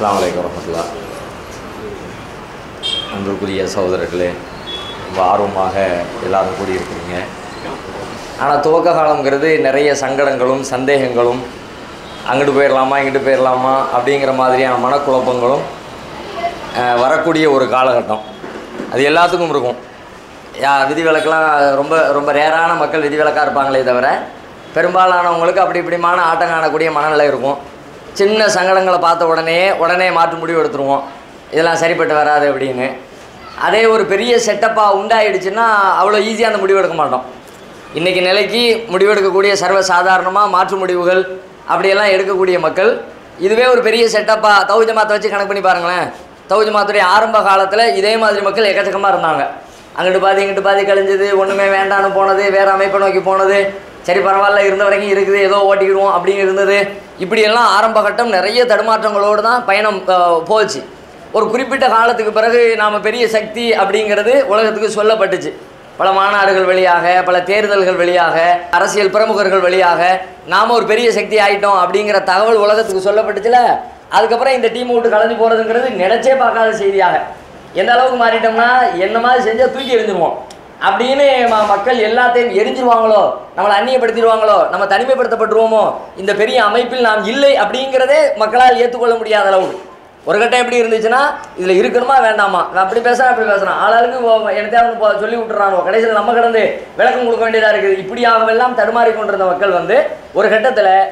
அஸ்ஸலாமு அலைக்கும் வரமத்துல்லா அன்பிற்குரிய சகோதரர்களே ரொம்ப ஆர்வமாக எல்லாரும் கூடியிருக்கிறீங்க. ஆனால் துவக்க காலங்கிறது நிறைய சங்கடங்களும் சந்தேகங்களும் அங்கிட்டு போயிடலாமா இங்கிட்டு போயிடலாமா அப்படிங்கிற மாதிரியான மனக்குழப்பங்களும் வரக்கூடிய ஒரு காலகட்டம். அது எல்லாத்துக்கும் இருக்கும். யா விதிவிலக்கெலாம் ரொம்ப ரொம்ப ரேரான மக்கள் விதிவிலக்காக இருப்பாங்களே தவிர பெரும்பாலானவங்களுக்கு அப்படி இப்படிமான ஆட்டம் காணக்கூடிய மனநிலை இருக்கும். சின்ன சங்கடங்களை பார்த்த உடனே உடனே மாற்று முடிவு எடுத்துருவோம். இதெல்லாம் சரிப்பட்டு வராது அப்படின்னு. அதே ஒரு பெரிய செட்டப்பாக உண்டாயிடுச்சுன்னா அவ்வளோ ஈஸியாக அந்த முடிவு எடுக்க மாட்டோம். இன்றைக்கி நிலைக்கு முடிவெடுக்கக்கூடிய சர்வ சாதாரணமாக மாற்று முடிவுகள் அப்படியெல்லாம் எடுக்கக்கூடிய மக்கள் இதுவே ஒரு பெரிய செட்டப்பாக தௌஜ மாத்த வச்சு கணக்கு பண்ணி பாருங்களேன். தௌஜ மாத்துடைய ஆரம்ப காலத்தில் இதே மாதிரி மக்கள் எக்கச்சக்கமாக இருந்தாங்க. அங்கிட்டு பாதி இங்கிட்டு பாதி கழிஞ்சது ஒன்றுமே வேண்டான்னு போனது வேறு அமைப்பை நோக்கி போனது சரி பரவாயில்ல இருந்த வரைக்கும் இருக்குது ஏதோ ஓட்டிக்கிடுவோம் அப்படின்னு இருந்தது. இப்படியெல்லாம் ஆரம்ப கட்டம் நிறைய தடுமாற்றங்களோடு தான் பயணம் போச்சு. ஒரு குறிப்பிட்ட காலத்துக்கு பிறகு நாம் பெரிய சக்தி அப்படிங்கிறது உலகத்துக்கு சொல்லப்பட்டுச்சு. பல மாநாடுகள் வழியாக பல தேர்தல்கள் வழியாக அரசியல் பிரமுகர்கள் வழியாக நாம் ஒரு பெரிய சக்தி ஆகிட்டோம் அப்படிங்கிற தகவல் உலகத்துக்கு சொல்லப்பட்டுச்சுல? அதுக்கப்புறம் இந்த டீம் விட்டு கலந்து போகிறதுங்கிறது நினைச்சே பார்க்காத செய்தியாக. எந்த அளவுக்கு மாறிட்டோம்னா என்ன மாதிரி செஞ்சால் தூக்கி எறிஞ்சிருவோம். அப்படின்னு மக்கள் எல்லாத்தையும் எரிஞ்சிருவாங்களோ? நம்மளை அந்நியப்படுத்திடுவாங்களோ? நம்ம தனிமைப்படுத்தப்பட்டுருவோமோ? இந்த பெரிய அமைப்பில் நாம் இல்லை அப்படிங்கிறதே மக்களால் ஏற்றுக்கொள்ள முடியாத அளவு. ஒரு கட்டம் எப்படி இருந்துச்சுன்னா இதில் இருக்கணுமா வேண்டாமா? நான் அப்படி பேசுகிறேன் அப்படி பேசுகிறேன் ஆளாளுக்கு எனக்கு வந்து போ- சொல்லி விட்டுறானோ கடைசியில் நம்ம கடந்து விளக்கம் கொடுக்க வேண்டியதாக இருக்குது. இப்படியாகவெல்லாம் தடுமாறி கொண்டிருந்த மக்கள் வந்து ஒரு கட்டத்தில்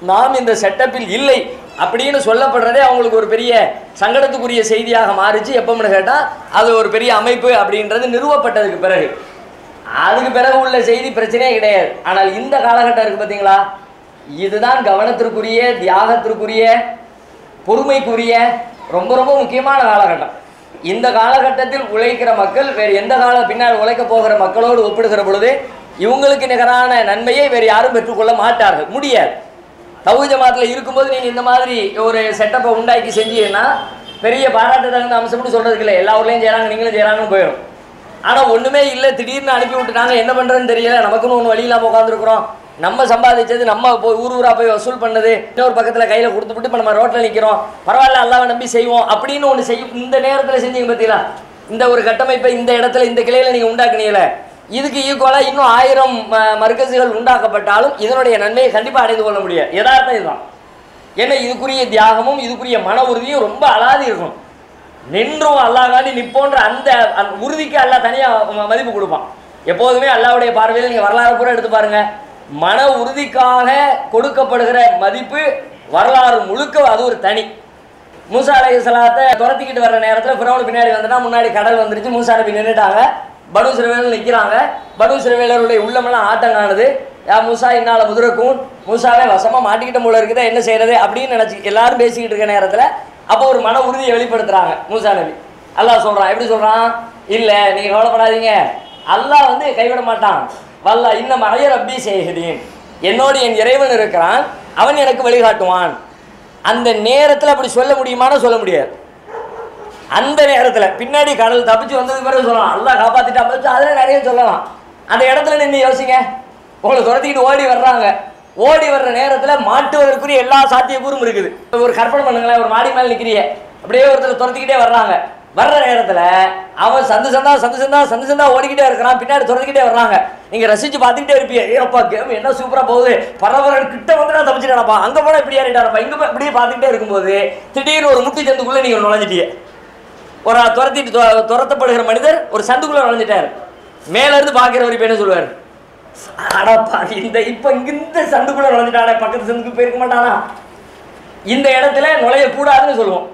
நாம் இந்த செட்டப்பில் இல்லை. அப்படின்னு சொல்லப்படுறதே அவங்களுக்கு ஒரு பெரிய சங்கடத்துக்குரிய செய்தியாக மாறிச்சு எப்போன்னு கேட்டால் அது ஒரு பெரிய அமைப்பு அப்படின்றது நிறுவப்பட்டதுக்கு பிறகு. அதுக்கு பிறகு உள்ள செய்தி பிரச்சனையே கிடையாது. ஆனால் இந்த காலகட்டம் இருக்குது பார்த்தீங்களா இதுதான் கவனத்திற்குரிய தியாகத்திற்குரிய பொறுமைக்குரிய ரொம்ப ரொம்ப முக்கியமான காலகட்டம். இந்த காலகட்டத்தில் உழைக்கிற மக்கள் வேறு எந்த கால பின்னால் உழைக்க போகிற மக்களோடு ஒப்பிடுகிற பொழுது இவங்களுக்கு நிகரான நன்மையை வேறு யாரும் பெற்றுக்கொள்ள மாட்டார்கள். முடியாது. தவு ஜமாத்தில் இருக்கும்போது நீங்கள் இந்த மாதிரி ஒரு செட்டப்பை உண்டாக்கி செஞ்சீங்கன்னா பெரிய பாராட்டு தகுந்த அம்சம்னு சொல்கிறதுக்கு இல்லை. எல்லா ஊர்லேயும் செய்கிறாங்க நீங்களும் செய்கிறாங்கன்னு போயிடும் ஆனால் ஒன்றுமே இல்லை. திடீர்னு அனுப்பி விட்டுட்டாங்க என்ன பண்ணுறதுன்னு தெரியல. நமக்குன்னு ஒன்று வழி இல்லாமல் உட்காந்துருக்குறோம் நம்ம சம்பாதிச்சது நம்ம போய் ஊர் ஊராக போய் வசூல் பண்ணது இன்னொரு பக்கத்தில் கையில் கொடுத்துட்டு இப்போ நம்ம ரோட்டில் நிற்கிறோம் பரவாயில்ல அல்லாவை நம்பி செய்வோம் அப்படின்னு ஒன்று செய்யும். இந்த நேரத்தில் செஞ்சீங்க பார்த்தீங்களா இந்த ஒரு கட்டமைப்பை இந்த இடத்துல இந்த கிளையில் நீங்கள் உண்டாக்குனீங்களே. இதுக்கு ஈக்குவலாக இன்னும் ஆயிரம் ம- உண்டாக்கப்பட்டாலும் இதனுடைய நன்மையை கண்டிப்பாக அடைந்து கொள்ள முடியாது. எதார்த்தம் இதுதான். ஏன்னா இதுக்குரிய தியாகமும் இதுக்குரிய மன உறுதியும் ரொம்ப அலாதி இருக்கும். நின்றும் அல்லாஹ்காண்டி நிற்போன்ற அந்த அந்த உறுதிக்கு அல்லா தனியாக மதிப்பு கொடுப்பான். எப்போதுமே அல்லாவுடைய பார்வையில் நீங்கள் வரலாறு பூரா எடுத்து பாருங்க. மன உறுதிக்காக கொடுக்கப்படுகிற மதிப்பு வரலாறு முழுக்க அது ஒரு தனி. மூசா அலைய சலாத்தை துரத்திக்கிட்டு வர்ற நேரத்தில் ஃபிரௌன் பின்னாடி வந்துட்டா முன்னாடி கடல் வந்துருச்சு மூசா நின்றுட்டாங்க நின்றுட்டாங்க பனு சிறுவேலர் நிற்கிறாங்க பனு சிறுவேலருடைய உள்ளமெல்லாம் ஆட்டம் காணுது. யா மூசா இன்னால முதிரக்கும். மூசாவே வசமாக மாட்டிக்கிட்ட போல இருக்குதா என்ன செய்யறது அப்படின்னு நினச்சி எல்லாரும் பேசிக்கிட்டு இருக்க நேரத்தில் அப்போ ஒரு மன உறுதியை வெளிப்படுத்துறாங்க மூசா நபி. அல்லாஹ் சொல்கிறான் எப்படி சொல்கிறான் இல்லை நீங்கள் கவலைப்படாதீங்க. அல்லாஹ் வந்து கைவிட மாட்டான். வல்லா இன்னும் அழைய ரப்பி செய்கிறேன் என்னோடு என் இறைவன் இருக்கிறான். அவன் எனக்கு வழிகாட்டுவான். அந்த நேரத்தில் அப்படி சொல்ல முடியுமான்னு சொல்ல முடியாது. அந்த நேரத்தில் பின்னாடி கடல் தப்பிச்சு வந்ததுக்கு பிறகு சொல்லலாம். நல்லா காப்பாத்திட்டா பச்சு அதில் நிறைய சொல்லலாம். அந்த இடத்துல நின்று யோசிங்க. உங்களை துரத்திக்கிட்டு ஓடி வர்றாங்க. ஓடி வர்ற நேரத்தில் மாட்டுவதற்குரிய எல்லா சாத்தியக்கூறும் இருக்குது. ஒரு கற்பனை பண்ணுங்களேன் ஒரு மாடி மேலே நிற்கிறியே அப்படியே ஒருத்தர் துரத்திக்கிட்டே வர்றாங்க. வர்ற நேரத்தில் அவன் சந்து சந்தா சந்து சந்தா சந்து சந்தா ஓடிக்கிட்டே இருக்கிறான். பின்னாடி துரத்திக்கிட்டே வர்றாங்க. நீங்கள் ரசிச்சு பார்த்துக்கிட்டே இருப்பீங்க. ஏப்பா கேம் என்ன சூப்பராக போகுது. பரவரன் கிட்ட வந்து நான் தப்பிச்சிட்டானப்பா. அங்கே போனால் இப்படி ஏறிட்டானப்பா இங்கே போய் இப்படியே பார்த்துக்கிட்டே இருக்கும்போது திடீர்னு ஒரு முட்டி சந்துக்குள்ளே நீங்கள் நுழைஞ்சிட்டீங்க. ஒரு துரத்திட்டு துரத்தப்படுகிற மனிதர் ஒரு சந்துக்குள்ள நுழைஞ்சிட்டார். மேல இருந்து பாக்குறவர் இப்ப என்ன சொல்லுவார்? அடப்பா இந்த இப்ப இங்க இந்த சந்துக்குள்ள நுழைஞ்சிட்டானே பக்கத்து சந்துக்கு போயிருக்க மாட்டானா? இந்த இடத்துல நுழைய கூடாதுன்னு சொல்லுவோம்.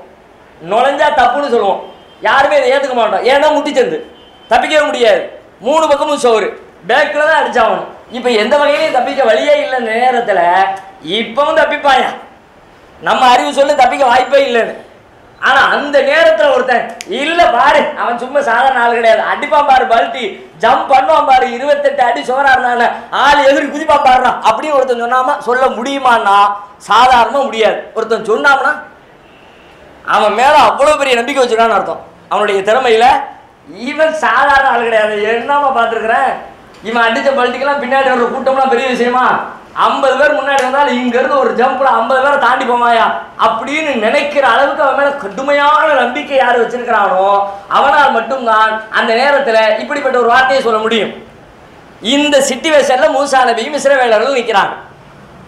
நுழைஞ்சா தப்புன்னு சொல்லுவோம். யாருமே இதை ஏத்துக்க மாட்டோம். ஏன்னா முட்டிச்சந்து தப்பிக்கவே முடியாது. மூணு பக்கமும் சோறு. பேக்கில் தான் அடிச்சாகணும். இப்போ எந்த வகையிலையும் தப்பிக்க வழியே இல்லை நேரத்தில் இப்பவும் தப்பிப்பாயா? நம்ம அறிவு சொல்லி தப்பிக்க வாய்ப்பே இல்லைன்னு. ஆனா அந்த நேரத்துல ஒருத்தன் இல்ல பாரு அவன் சும்மா சாதாரண ஆள் கிடையாது. அடிப்பான் பாரு பல்ட்டி. ஜம்ப் பண்ணுவான் பாரு இருபத்தெட்டு அடி சோறா இருந்தான ஆள் எதிரி குதிப்பான் பாருனா அப்படின்னு ஒருத்தன் சொன்னாமா சொல்ல முடியுமான்னா சாதாரணமா முடியாது. ஒருத்தன் சொன்னாம்னா அவன் மேல அவ்வளவு பெரிய நம்பிக்கை வச்சிருக்கான்னு அர்த்தம். அவனுடைய திறமையில இவன் சாதாரண ஆள் கிடையாது. என்னமா பார்த்துருக்குறேன் இவன் அடிச்ச பல்ட்டிக்கெல்லாம் பின்னாடி வர்ற கூட்டம்லாம் பெரிய விஷயமா? ஐம்பது பேர் முன்னாடி வந்தாலும் இங்க இருந்து ஒரு ஜம்ப்ல ஐம்பது பேரை தாண்டி போவாயா அப்படின்னு நினைக்கிற அளவுக்கு அவன் மேல கடுமையான நம்பிக்கை யார் வச்சிருக்கிறானோ அவனால் மட்டும்தான் அந்த நேரத்துல இப்படிப்பட்ட ஒரு வார்த்தையை சொல்ல முடியும். இந்த சிச்சுவேஷன்ல மூசா நபியும் இஸ்ரவேலர்களும் நிக்கிறாங்க.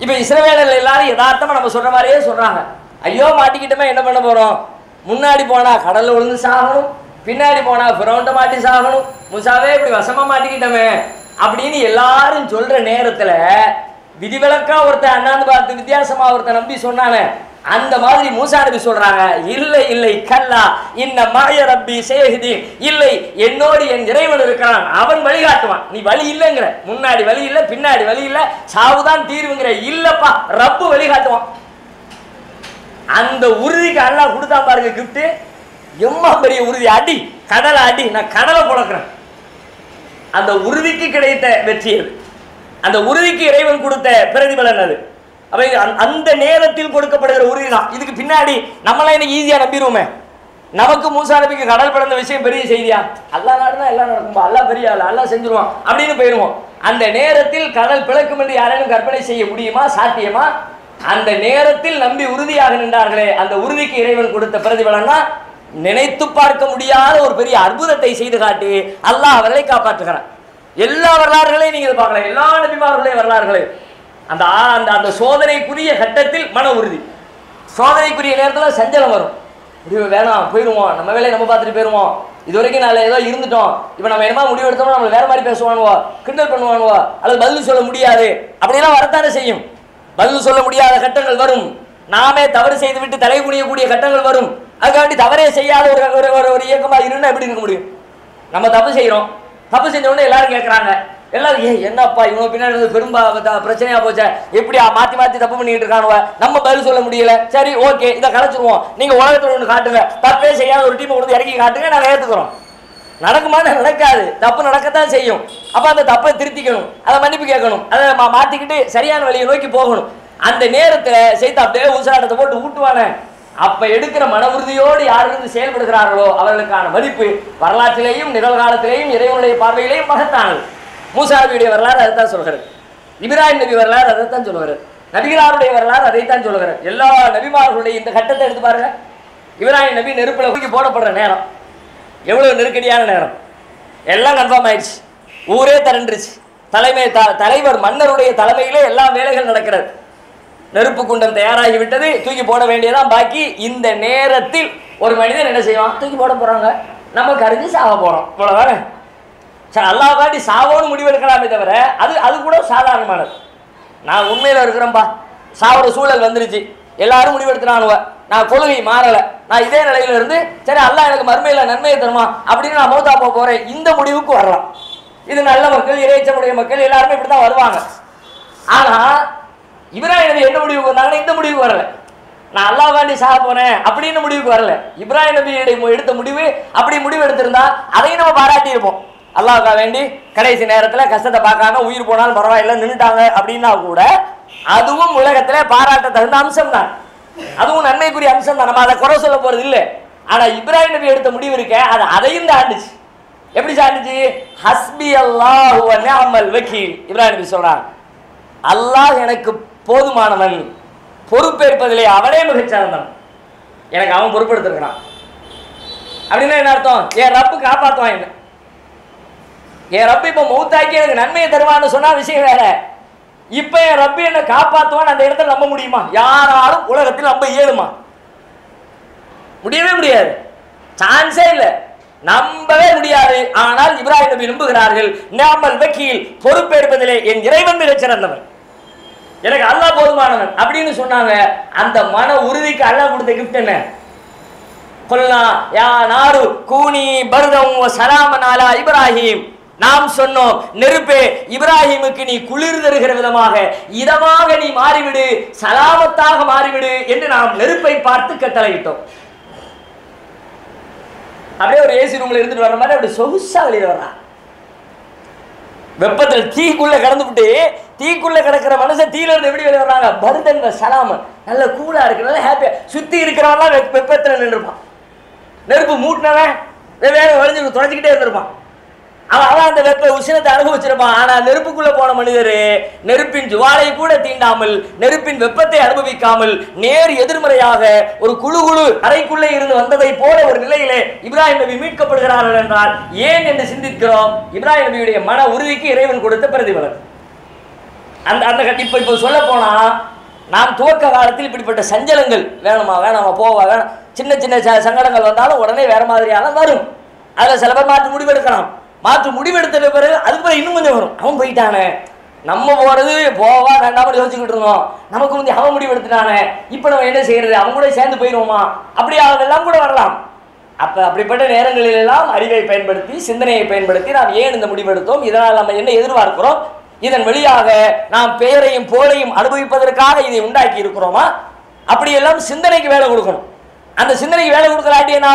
இப்ப இஸ்ரவேலர்கள் எல்லாரும் யதார்த்தமா நம்ம சொல்ற மாதிரியே சொல்றாங்க. ஐயோ மாட்டிக்கிட்டோமே என்ன பண்ண போறோம்? முன்னாடி போனா கடல்ல விழுந்து சாகணும் பின்னாடி போனா பிரவுண்ட மாட்டி சாகணும். முசாவே இப்படி வசமா மாட்டிக்கிட்டோமே அப்படின்னு எல்லாரும் சொல்ற நேரத்துல விதிவிலக்கா ஒருத்தன் அண்ணாந்து பார்த்து வித்தியாசமா ஒருத்தன் நம்பி சொன்னானே அந்த மாதிரி மூசா நபி சொல்றாங்க இல்லை இல்லை கல்லா இன்ன மாய ரப்பி சேஹிதி இல்லை என்னோடு என் இறைவன் இருக்கிறான் அவன் வழிகாட்டுவான் நீ வழி இல்லைங்கிற முன்னாடி வழி இல்லை பின்னாடி வழி இல்லை சாவுதான் தீர்வுங்கிற இல்லப்பா ரப்பு வழிகாட்டுவான் அந்த உறுதிக்கு அல்லா கொடுத்தா பாருங்க கிஃப்ட் எம்மா பெரிய உறுதி அடி கடலை அடி நான் கடலை புழக்கிறேன். அந்த உறுதிக்கு கிடைத்த வெற்றி அது. அந்த உறுதிக்கு இறைவன் கொடுத்த பிரதிபலன் அது. அவை அந்த- நேரத்தில் கொடுக்கப்படுகிற உறுதி தான். இதுக்கு பின்னாடி நம்மளாம் இன்னைக்கு ஈஸியா நம்பிடுவோமே. நமக்கு மூசா நபிக்கு கடல் பிறந்த விஷயம் பெரிய செய்தியா? அல்லா நாடுனா எல்லாம் நடக்கும்பா அல்லா பெரிய ஆள் அல்லா செஞ்சிருவான் அப்படின்னு போயிடுவோம். அந்த நேரத்தில் கடல் பிளக்கும் என்று யாரேனும் கற்பனை செய்ய முடியுமா? சாத்தியமா? அந்த நேரத்தில் நம்பி உறுதியாக நின்றார்களே அந்த உறுதிக்கு இறைவன் கொடுத்த பிரதிபலன் தான் நினைத்து பார்க்க முடியாத ஒரு பெரிய அற்புதத்தை செய்து காட்டி அல்லாஹ் அவர்களை காப்பாற்றுகிறான். எல்லா வரலாறுகளையும் நீங்கள் பார்க்கலாம். எல்லா நபிமார்களுடைய வரலாறுகளே. அந்த அந்த அந்த சோதனைக்குரிய கட்டத்தில் மன உறுதி. சோதனைக்குரிய நேரத்தில் சஞ்சலம் வரும். முடிவு வேணாம் போயிடுவோம். நம்ம வேலையை நம்ம பார்த்துட்டு போயிடுவோம். இது வரைக்கும் நான் ஏதோ இருந்துட்டோம். இப்போ நம்ம என்னமா முடிவு எடுத்தோம்னா நம்மளை வேற மாதிரி பேசுவானுவோ கிண்டல் பண்ணுவானுவோ அல்லது பதில் சொல்ல முடியாது. அப்படிலாம் வரத்தானே செய்யும். பதில் சொல்ல முடியாத கட்டங்கள் வரும். நாமே தவறு செய்து விட்டு தலை குனியக்கூடிய கட்டங்கள் வரும். அதுக்காண்டி தவறே செய்யாத ஒரு ஒரு ஒரு ஒரு இயக்கமாக இருந்தால் எப்படி இருக்க முடியும்? நம்ம தப்பு செய்கிறோம் தப்பு செஞ்ச உடனே எல்லாரும் கேட்குறாங்க எல்லாரும் ஏ என்னப்பா இவங்க பின்னாடி இருந்து பெரும்பா பிரச்சனையா போச்சே? எப்படியா மாத்தி மாத்தி தப்பு பண்ணிட்டு இருக்கானுவ? நம்ம பதில் சொல்ல முடியல. சரி ஓகே இதை கலைச்சிருவோம். நீங்க உலகத்துல ஒன்று காட்டுங்க. தப்பே செய்யாத ஒரு டீமை கொடுத்து இறக்கி காட்டுங்க நாங்கள் ஏத்துக்கிறோம். நடக்குமான்னு நடக்காது. தப்பு நடக்கத்தான் செய்யும். அப்ப அந்த தப்பை திருத்திக்கணும். அதை மன்னிப்பு கேட்கணும். அதை மா- மாத்திக்கிட்டு சரியான வழியை நோக்கி போகணும். அந்த நேரத்தில் செய்து அப்படியே உசராட்டத்தை போட்டு ஊட்டுவானே. அப்ப எடுக்கிற மன உறுதியோடு யாரிருந்து செயல்படுகிறார்களோ அவர்களுக்கான மதிப்பு வரலாற்றிலேயும் நிகழ்காலத்திலேயும் இறைவனுடைய பார்வையிலேயும் மகத்தானது. மூசா நபியுடைய வரலாறு அதைத்தான் சொல்கிறது இப்ராஹிம் நபி வரலாறு அதைத்தான் சொல்லுவார் நபிகளாருடைய வரலாறு அதைத்தான் சொல்லுகிறார் எல்லா நபிமார்களுடைய இந்த கட்டத்தை எடுத்து பாருங்க. இப்ராஹிம் நபி நெருப்பில் தூக்கி போடப்படுற நேரம். எவ்வளோ நெருக்கடியான நேரம். எல்லாம் கன்ஃபார்ம் ஆயிடுச்சு. ஊரே திரண்டுருச்சு. தலைமை த- தலைவர் மன்னருடைய தலைமையிலே எல்லா வேலைகள் நடக்கிறது. நெருப்பு குண்டம் தயாராகி விட்டது தூக்கி போட வேண்டியதான் பாக்கி. இந்த நேரத்தில் ஒரு மனிதன் என்ன செய்வான்? தூக்கி போட போறாங்க. நம்ம கருதி சாக போறோம். இவ்வளவுதானே? சரி அல்லாஹ் பாட்டி சாவோன்னு முடிவெடுக்கலாமே தவிர அது அது கூட சாதாரணமானது. நான் உண்மையில் இருக்கிறேன்ப்பா சாவோட சூழல் வந்துருச்சு. எல்லாரும் முடிவெடுத்துனானுவ நான் கொள்கை மாறலை. நான் இதே நிலையில இருந்து சரி அல்லாஹ் எனக்கு மறுமையில நன்மையை தருமா? அப்படின்னு நான் மௌத்தா போக போறேன். இந்த முடிவுக்கு வரலாம். இது நல்ல மக்கள் இறைச்சமுடைய மக்கள் எல்லாருமே இப்படி தான் வருவாங்க. ஆனால் இப்ராஹிம் நபி என்ன முடிவுக்கு வந்தாங்கன்னா இந்த முடிவுக்கு வரல. நான் அல்லாஹ் வேண்டி சாக போனேன் அப்படின்னு முடிவுக்கு வரல. இப்ராஹிம் நபியுடைய எடுத்த முடிவு அப்படி முடிவு எடுத்திருந்தா அதையும் நம்ம பாராட்டி இருப்போம் அல்லாவுக்கா வேண்டி கடைசி நேரத்தில் கஷ்டத்தை பார்க்காம உயிர் போனாலும் பரவாயில்ல நின்றுட்டாங்க அப்படின்னா கூட அதுவும் உலகத்தில் பாராட்ட தகுந்த அம்சம் தான் அதுவும் நன்மைக்குரிய அம்சம் தான் நம்ம அதை குறை சொல்ல போறது இல்லை. ஆனால் இப்ராஹிம் நபி எடுத்த முடிவு இருக்க அது அதையும் தாண்டுச்சு. எப்படி சாண்டுச்சு ஹஸ்பி அல்லாஹ் நிஅமல் வக்கீல் இப்ராஹிம் நபி சொல்றாங்க. அல்லாஹ் எனக்கு போதுமானவன். பொறுப்பேற்பதிலே அவனே மிகச்சிறந்தவன். எனக்கு அவன் பொறுப்பெடுத்திருக்கிறான். அப்படின்னா என்ன அர்த்தம்? என் ரப்பு காப்பாற்றுவான் என்ன? என் ரப்பு இப்போ மௌத்தாக்கி எனக்கு நன்மையை தருவான்னு சொன்னால் விஷயம் வேற. இப்போ என் ரப்பு என்ன காப்பாற்றுவான்னு அந்த இடத்துல நம்ப முடியுமா? யாராலும் உலகத்தில் நம்ப இயலுமா? முடியவே முடியாது. சான்ஸே இல்லை. நம்பவே முடியாது. ஆனால் இப்ராஹிம் நபி நம்புகிறார்கள் நாமல் வக்கீல் பொறுப்பேற்பதிலே என் இறைவன் மிகச் சிறந்தவன். எனக்கு அல்லாஹ் போதுமானவன். அப்படின்னு சொன்னாங்க. அந்த மன உறுதிக்கு அல்லாஹ் கொடுத்த கிஃப்ட் என்ன? கொல்லா யா நாரு கூனி பருதம் சலாமனாலா இப்ராஹிம். நாம் சொன்னோம் நெருப்பே இப்ராஹிமுக்கு நீ குளிர் தருகிற விதமாக இதமாக நீ மாறிவிடு சலாமத்தாக மாறிவிடு என்று நாம் நெருப்பை பார்த்து கட்டளையிட்டோம். அப்படியே ஒரு ஏசி ரூம்ல இருந்துட்டு வர்ற மாதிரி அப்படி சொகுசா வெளியே வர்றான் வெப்பத்தில் தீக்குள்ள கடந்துவிட்டு தீக்குள்ள கிடக்கிற மனுஷன் தீல இருந்து எப்படி வெளியே வர்றாங்க? பருதன் சலாமன் நல்ல கூலா இருக்கு நல்லா ஹாப்பியா சுத்தி இருக்கிறவன்லாம் வெப்பத்தில் நின்றுருப்பான் நின்றுப்பான். நெருப்பு மூட்டினவன் வேற வழிஞ்சு துடைச்சிக்கிட்டே இருந்திருப்பான். அவன் அவன் அந்த வெப்ப உஷ்ணத்தை அனுபவிச்சிருப்பான் ஆனா நெருப்புக்குள்ள போன மனிதர் நெருப்பின் ஜுவாலை கூட தீண்டாமல் நெருப்பின் வெப்பத்தை அனுபவிக்காமல் நேர் எதிர்மறையாக ஒரு குழு குழு அறைக்குள்ளே இருந்து வந்ததை போல ஒரு நிலையிலே இப்ராஹிம் நபி மீட்கப்படுகிறார்கள் என்றால் ஏன் என்று சிந்திக்கிறோம்? இப்ராஹிம் நபியுடைய மன உறுதிக்கு இறைவன் கொடுத்த பிரதிபலன். அந்த அந்த கட்டி இப்போ இப்போ சொல்ல போனா நாம் துவக்க காலத்தில் இப்படிப்பட்ட சஞ்சலங்கள் வேணுமா வேணாமா போவா வேணாம் சின்ன சின்ன ச- சங்கடங்கள் வந்தாலும் உடனே வேற மாதிரியான வரும். அதில் சில பேர் மாற்றி முடிவெடுக்கலாம். மாற்று முடிவெடுத்த பிறகு அதுக்கு பிறகு இன்னும் கொஞ்சம் வரும். அவன் போயிட்டானே. நம்ம போறது போவா வேண்டாம்னு யோசிச்சுக்கிட்டு இருந்தோம். நமக்கு வந்து அவன் முடிவெடுத்துட்டானே. இப்போ நம்ம என்ன செய்யறது? அவன் கூட சேர்ந்து போயிடுவோமா அப்படி அதெல்லாம் கூட வரலாம். அப்ப அப்படிப்பட்ட நேரங்களில் எல்லாம் அறிவை பயன்படுத்தி சிந்தனையை பயன்படுத்தி நாம் ஏன் இந்த முடிவெடுத்தோம்? இதனால் நம்ம என்ன எதிர்பார்க்கிறோம்? இதன் வழியாக நாம் பெயரையும் போலையும் அனுபவிப்பதற்காக இதை உண்டாக்கி இருக்கிறோமா? அப்படியெல்லாம் சிந்தனைக்கு வேலை கொடுக்கணும். அந்த சிந்தனைக்கு வேலை கொடுக்கலாட்டி என்ன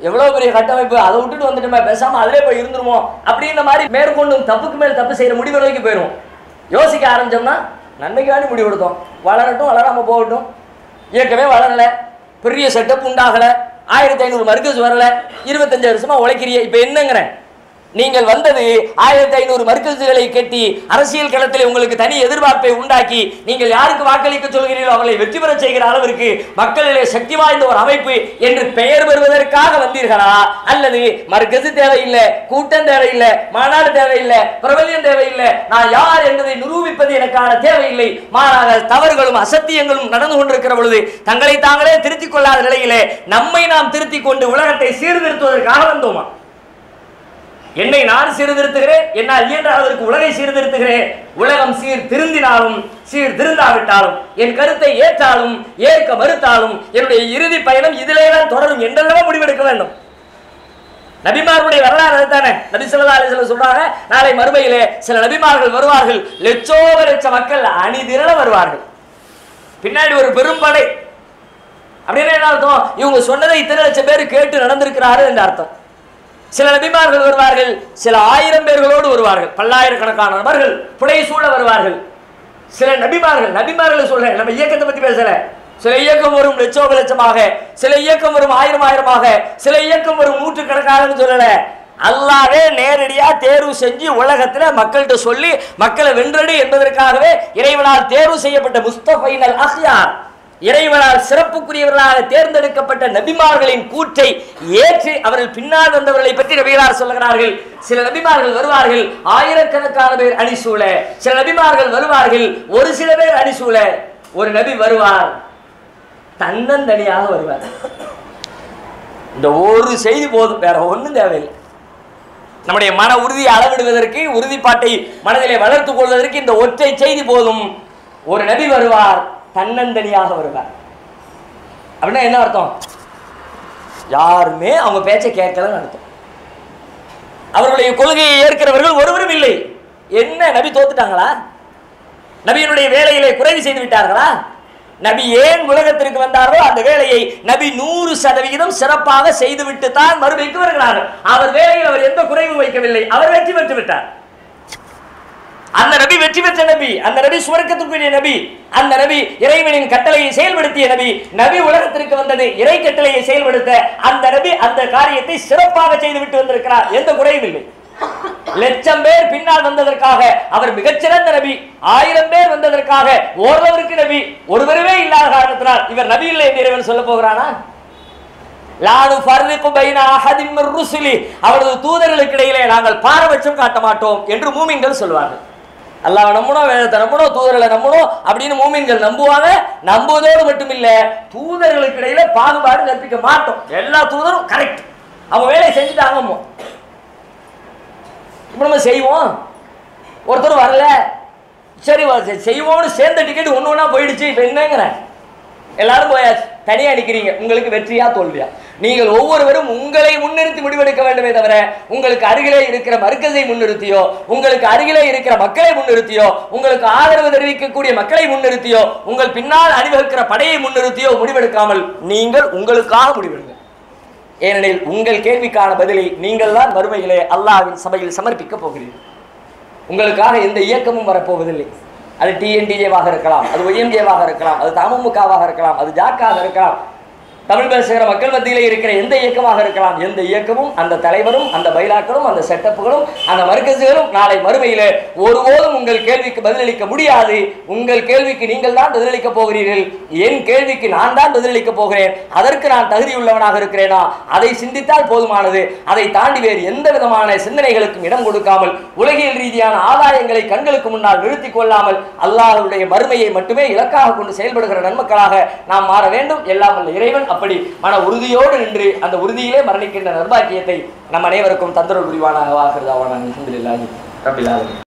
எவ்வளோ எவ்வளவு பெரிய கட்டமைப்பு? அதை விட்டுட்டு வந்துட்டுமே பேசாம அதிலே போய் இருந்துருவோம். அப்படின்ற மாதிரி மேற்கொண்டும் தப்புக்கு மேல் தப்பு செய்யற முடிவு வரைக்கும் போயிடும் யோசிக்க ஆரம்பிச்சோம்னா நன்மைக்காண்டி முடிவெடுத்தோம் வளரட்டும் வளராம போகட்டும். இயக்கமே வளரல. பெரிய செட்டப் உண்டாகல. ஆயிரத்தி ஐநூறு மர்க்கஸ் வரல இருபத்தஞ்சு வருஷமா உழைக்கிறிய. இப்ப என்னங்கிறேன்? நீங்கள் வந்தது ஆயிரத்தி ஐநூறு மர்க்கசுகளை கட்டி அரசியல் களத்தில் உங்களுக்கு தனி எதிர்பார்ப்பை உண்டாக்கி நீங்கள் யாருக்கு வாக்களிக்க சொல்கிறீர்களோ அவர்களை வெற்றி பெற செய்கிற அளவிற்கு மக்களிலே சக்தி வாய்ந்த ஒரு அமைப்பு என்று பெயர் பெறுவதற்காக வந்தீர்களா? அல்லது மர்க்கசு தேவையில்லை கூட்டம் தேவையில்லை மாநாடு தேவையில்லை பிரபலியம் தேவையில்லை நான் யார் என்பதை நிரூபிப்பது எனக்கான தேவையில்லை. மாறாக தவறுகளும் அசத்தியங்களும் நடந்து கொண்டிருக்கிற பொழுது தங்களை தாங்களே திருத்திக் கொள்ளாத நிலையிலே நம்மை நாம் திருத்திக் கொண்டு உலகத்தை சீர்திருத்துவதற்காக வந்தோமா? என்னை நான் சீர்திருத்துகிறேன் என்னால் இயன்ற அளவிற்கு உலகை சீர்திருத்துகிறேன். உலகம் சீர் திருந்தினாலும் சீர் திருந்தாவிட்டாலும் என் கருத்தை ஏற்றாலும் ஏற்க மறுத்தாலும் என்னுடைய இறுதி பயணம் இதிலே தான் தொடரும் என்றெல்லாம் முடிவெடுக்க வேண்டும். நபிமார்களுடைய வரலாறு அதுதானே. நபி சொல்லா அலி வஸல்லம் சொல்றாங்க நாளை மறுமையிலே சில நபிமார்கள் வருவார்கள் லட்சோப லட்ச மக்கள் அணிதிரள வருவார்கள். பின்னாடி ஒரு பெரும்படை அப்படின்னு என்ன அர்த்தம்? இவங்க சொன்னதை இத்தனை லட்சம் பேர் கேட்டு நடந்திருக்கிறாரு என்று அர்த்தம். சில நபிமார்கள் வருவார்கள் சில ஆயிரம் பேர்களோடு வருவார்கள் பல்லாயிரக்கணக்கான நபர்கள் புடை சூழ வருவார்கள். சில நபிமார்கள் நபிமார்கள் சொல்றேன் நம்ம இயக்கத்தை பத்தி பேசல. சில இயக்கம் வரும் லட்சோக லட்சமாக சில இயக்கம் வரும் ஆயிரம் ஆயிரமாக சில இயக்கம் வரும் நூற்று நூற்றுக்கணக்காகன்னு சொல்லல. அல்லாவே நேரடியா தேர்வு செஞ்சு உலகத்துல மக்கள்கிட்ட சொல்லி மக்களை வென்றடு என்பதற்காகவே இறைவனால் தேர்வு செய்யப்பட்ட முஸ்தபைனல் அஹ்யார். இறைவனால் சிறப்புக்குரியவர்களாக தேர்ந்தெடுக்கப்பட்ட நபிமார்களின் கூற்றை ஏற்று அவர்கள் பின்னால் வந்தவர்களை பற்றி நபிகளார் சொல்லுகிறார்கள். சில நபிமார்கள் வருவார்கள் ஆயிரக்கணக்கான பேர் அணிசூழ சில நபிமார்கள் வருவார்கள் ஒரு சில பேர் அணிசூழ ஒரு நபி வருவார் தன்னந்தனியாக வருவார். இந்த ஒரு செய்தி போதும் வேற ஒன்றும் தேவையில்லை. நம்முடைய மன உறுதியை அளவிடுவதற்கு உறுதிப்பாட்டை மனதிலே வளர்த்துக் கொள்வதற்கு இந்த ஒற்றை செய்தி போதும். ஒரு நபி வருவார் தன்னந்தனியாக வருவார். அப்படின்னா என்ன அர்த்தம்? யாருமே அவங்க பேச்சை கேட்கலன்னு அர்த்தம். அவர்களுடைய கொள்கையை ஏற்கிறவர்கள் ஒருவரும் இல்லை. என்ன நபி தோத்துட்டாங்களா? நபியினுடைய வேலைகளை குறைவு செய்து விட்டார்களா? நபி ஏன் உலகத்திற்கு வந்தாரோ அந்த வேலையை நபி நூறு சதவிகிதம் சிறப்பாக செய்துவிட்டு தான் மறுமைக்கு வருகிறார்கள். அவர் வேலையில் அவர் எந்த குறைவும் வைக்கவில்லை. அவர் வெற்றி பெற்று விட்டார். அந்த நபி வெற்றி பெற்ற நபி அந்த நபி சுவர்க்கத்திற்குரிய நபி அந்த நபி இறைவனின் கட்டளையை செயல்படுத்திய நபி நபி உலகத்திற்கு வந்தது இறை கட்டளையை செயல்படுத்த அந்த நபி அந்த காரியத்தை சிறப்பாக செய்துவிட்டு வந்திருக்கிறார் எந்த குறையும் இல்லை. லட்சம் பேர் பின்னால் வந்ததற்காக அவர் மிகச்சிறந்த நபி ஆயிரம் பேர் வந்ததற்காக ஓரளவிற்கு நபி ஒருவருமே இல்லாத காரணத்தினால் இவர் நபி இல்லை என்று இறைவன் சொல்ல போகிறானா? லானு ஃபர்ரிகு பைன அஹதின் ருசுலி. அவரது தூதர்களுக்கு இடையிலே நாங்கள் பாரபட்சம் காட்ட மாட்டோம் என்று மூமிங்கள் சொல்வார்கள். அல்லாஹ் நம்பணும் வேதத்தை நம்பணும் தூதர்களை நம்பணும் அப்படின்னு மூமின்கள் நம்புவாங்க. நம்புவதோடு மட்டும் இல்லை தூதர்களுக்கு இடையில பாகுபாடு கற்பிக்க மாட்டோம். எல்லா தூதரும் கரெக்ட் அவங்க வேலையை செஞ்சுட்டாங்க இப்போ நம்ம செய்வோம். ஒருத்தர் வரல. சரி செய்வோம்னு சேர்ந்த டிக்கெட் ஒன்று ஒன்றா போயிடுச்சு. இப்போ என்னங்கிறேன். எல்லாரும் போயாச்சு. தனியா நிக்கிறீங்க. உங்களுக்கு வெற்றியா தோல்வியா? நீங்கள் ஒவ்வொருவரும் உங்களை முன்னிறுத்தி முடிவெடுக்க வேண்டுமே தவிர உங்களுக்கு அருகிலே இருக்கிற மர்க்கஸை முன்னிறுத்தியோ உங்களுக்கு அருகிலே இருக்கிற மக்களை முன்னிறுத்தியோ உங்களுக்கு ஆதரவு தெரிவிக்கக்கூடிய மக்களை முன்னிறுத்தியோ உங்கள் பின்னால் அணிவகுக்கிற படையை முன்னிறுத்தியோ முடிவெடுக்காமல் நீங்கள் உங்களுக்காக முடிவெடுங்க ஏனெனில் உங்கள் கேள்விக்கான பதிலை நீங்கள் தான் மறுமையிலே அல்லாவின் சபையில் சமர்ப்பிக்க போகிறீர்கள். உங்களுக்காக எந்த இயக்கமும் வரப்போவதில்லை. அது டிஎன்டிஏவாக இருக்கலாம் அது ஒய்எம்ஜேவாக இருக்கலாம் அது தமுமுகவாக இருக்கலாம் அது ஜாக்காக இருக்கலாம். தமிழ் பேசுகிற மக்கள் மத்தியிலே இருக்கிற எந்த இயக்கமாக இருக்கலாம் எந்த இயக்கமும் அந்த தலைவரும் அந்த பைலாக்களும் அந்த செட்டப்புகளும் அந்த மர்க்கசுகளும் நாளை மறுமையில் ஒருபோதும் உங்கள் கேள்விக்கு பதிலளிக்க முடியாது. உங்கள் கேள்விக்கு நீங்கள் தான் பதிலளிக்க போகிறீர்கள். என் கேள்விக்கு நான் தான் பதிலளிக்க போகிறேன். அதற்கு நான் தகுதியுள்ளவனாக இருக்கிறேனா? அதை சிந்தித்தால் போதுமானது. அதை தாண்டி வேறு எந்த விதமான சிந்தனைகளுக்கும் இடம் கொடுக்காமல் உலகியல் ரீதியான ஆதாயங்களை கண்களுக்கு முன்னால் நிறுத்திக் கொள்ளாமல் அல்லாஹருடைய மறுமையை மட்டுமே இலக்காக கொண்டு செயல்படுகிற நன்மக்களாக நாம் மாற வேண்டும். எல்லாம் இறைவன் அப்படி மன உறுதியோடு நின்று அந்த உறுதியிலே மரணிக்கின்ற நர்பாக்கியத்தை நம் அனைவருக்கும் தந்தரல் புரிவானாக வாக்குறதாவான அல்ஹம்துலில்லாஹி ரப்பில் ஆலமீன்.